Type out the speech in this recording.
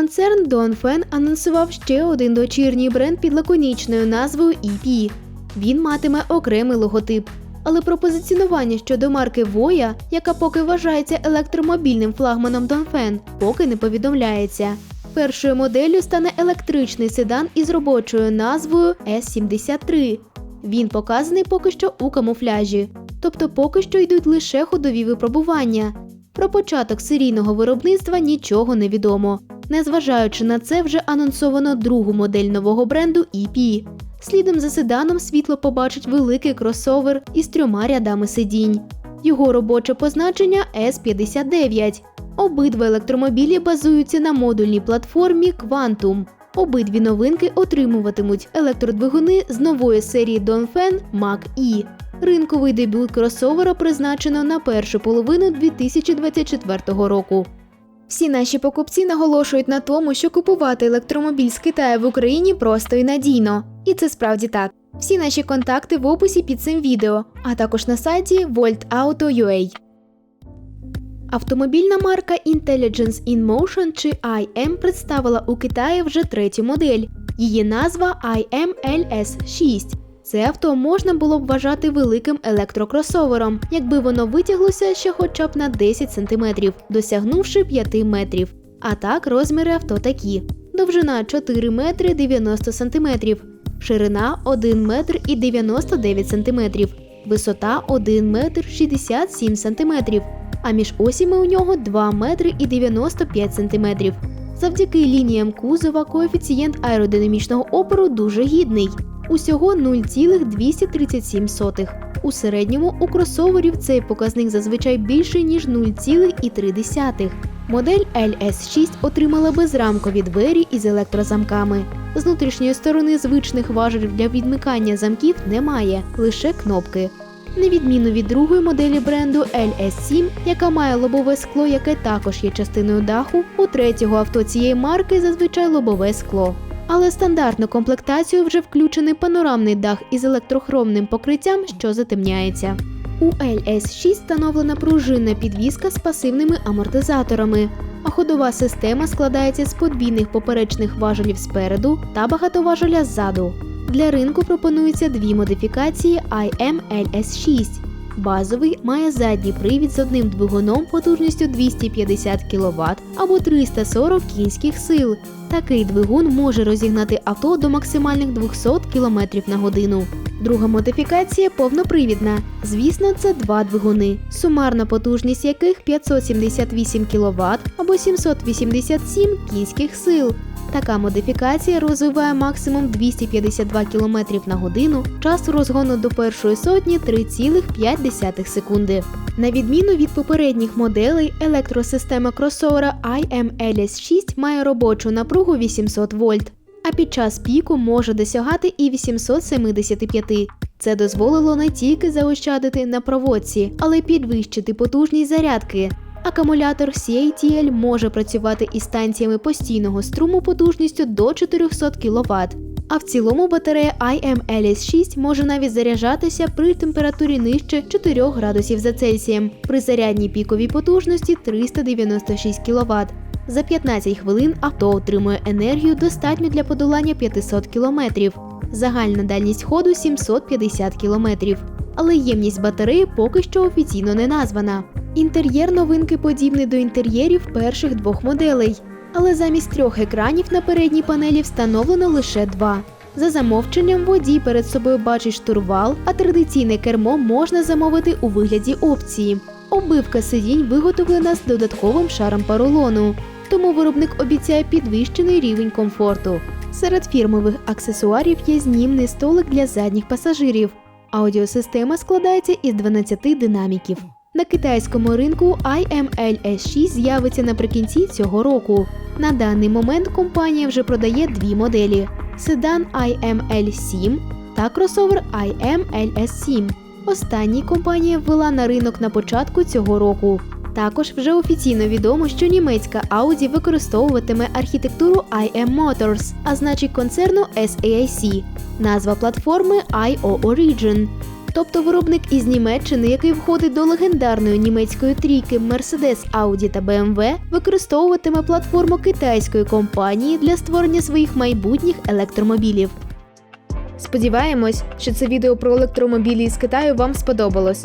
Концерн Донфен анонсував ще один дочірній бренд під лаконічною назвою EP. Він матиме окремий логотип. Але про позиціонування щодо марки Voya, яка поки вважається електромобільним флагманом Донфен, поки не повідомляється. Першою моделлю стане електричний седан із робочою назвою S73. Він показаний поки що у камуфляжі, тобто поки що йдуть лише ходові випробування. Про початок серійного виробництва нічого не відомо. Незважаючи на це, вже анонсовано другу модель нового бренду EP. Слідом за седаном світло побачить великий кросовер із трьома рядами сидінь. Його робоче позначення S59. Обидва електромобілі базуються на модульній платформі Quantum. Обидві новинки отримуватимуть електродвигуни з нової серії Dongfeng Mach-E. Ринковий дебют кросовера призначено на першу половину 2024 року. Всі наші покупці наголошують на тому, що купувати електромобіль з Китаю в Україні просто і надійно. І це справді так. Всі наші контакти в описі під цим відео, а також на сайті voltauto.ua. Автомобільна марка Intelligence in Motion чи IM представила у Китаї вже третю модель. Її назва IM LS6. Це авто можна було б вважати великим електрокросовером, якби воно витяглося ще хоча б на 10 см, досягнувши 5 метрів. А так розміри авто такі: довжина 4 метри 90 см, ширина 1 метр і 99 см, висота 1 метр 67 см, а між осіми у нього 2 метри і 95 см. Завдяки лініям кузова коефіцієнт аеродинамічного опору дуже гідний усього 0,237. У середньому у кросоверів цей показник зазвичай більший ніж 0,3. Модель LS6 отримала безрамкові двері із електрозамками. З внутрішньої сторони звичних важелів для відмикання замків немає, лише кнопки. На відміну від другої моделі бренду LS7, яка має лобове скло, яке також є частиною даху, у третього авто цієї марки зазвичай лобове скло. Але стандартну комплектацію вже включений панорамний дах із електрохромним покриттям, що затемняється. У LS6 встановлена пружинна підвізка з пасивними амортизаторами, а ходова система складається з подвійних поперечних важелів спереду та багатоважеля ззаду. Для ринку пропонуються дві модифікації IM LS6. Базовий має задній привід з одним двигуном потужністю 250 кВт або 340 кінських сил. Такий двигун може розігнати авто до максимальних 200 км на годину. Друга модифікація повнопривідна. Звісно, це два двигуни, сумарна потужність яких 578 кВт або 787 кінських сил. Така модифікація розвиває максимум 252 км на годину, час розгону до першої сотні 3,5 секунди. На відміну від попередніх моделей, електросистема кросовера IM LS6 має робочу напругу 800 вольт, а під час піку може досягати і 875. Це дозволило не тільки заощадити на проводці, але й підвищити потужність зарядки. Акумулятор CATL може працювати із станціями постійного струму потужністю до 400 кВт. А в цілому батарея IM-LS6 може навіть заряджатися при температурі нижче 4 градусів за Цельсієм, при зарядній піковій потужності 396 кВт. За 15 хвилин авто отримує енергію достатньо для подолання 500 км. Загальна дальність ходу 750 км. Але ємність батареї поки що офіційно не названа. Інтер'єр новинки подібний до інтер'єрів перших двох моделей, але замість трьох екранів на передній панелі встановлено лише два. За замовченням водій перед собою бачить штурвал, а традиційне кермо можна замовити у вигляді опції. Обивка сидінь виготовлена з додатковим шаром поролону, тому виробник обіцяє підвищений рівень комфорту. Серед фірмових аксесуарів є знімний столик для задніх пасажирів. Аудіосистема складається із 12 динаміків. На китайському ринку imls 6 з'явиться наприкінці цього року. На даний момент компанія вже продає дві моделі: седан IML 7 та кросовер IMLS 7. Останній компанія ввела на ринок на початку цього року. Також вже офіційно відомо, що німецька Audi використовуватиме архітектуру IM Motors, а значить концерну SAIC. Назва платформи IO Origin. Тобто виробник із Німеччини, який входить до легендарної німецької трійки Mercedes, Audi та BMW, використовуватиме платформу китайської компанії для створення своїх майбутніх електромобілів. Сподіваємось, що це відео про електромобілі із Китаю вам сподобалось.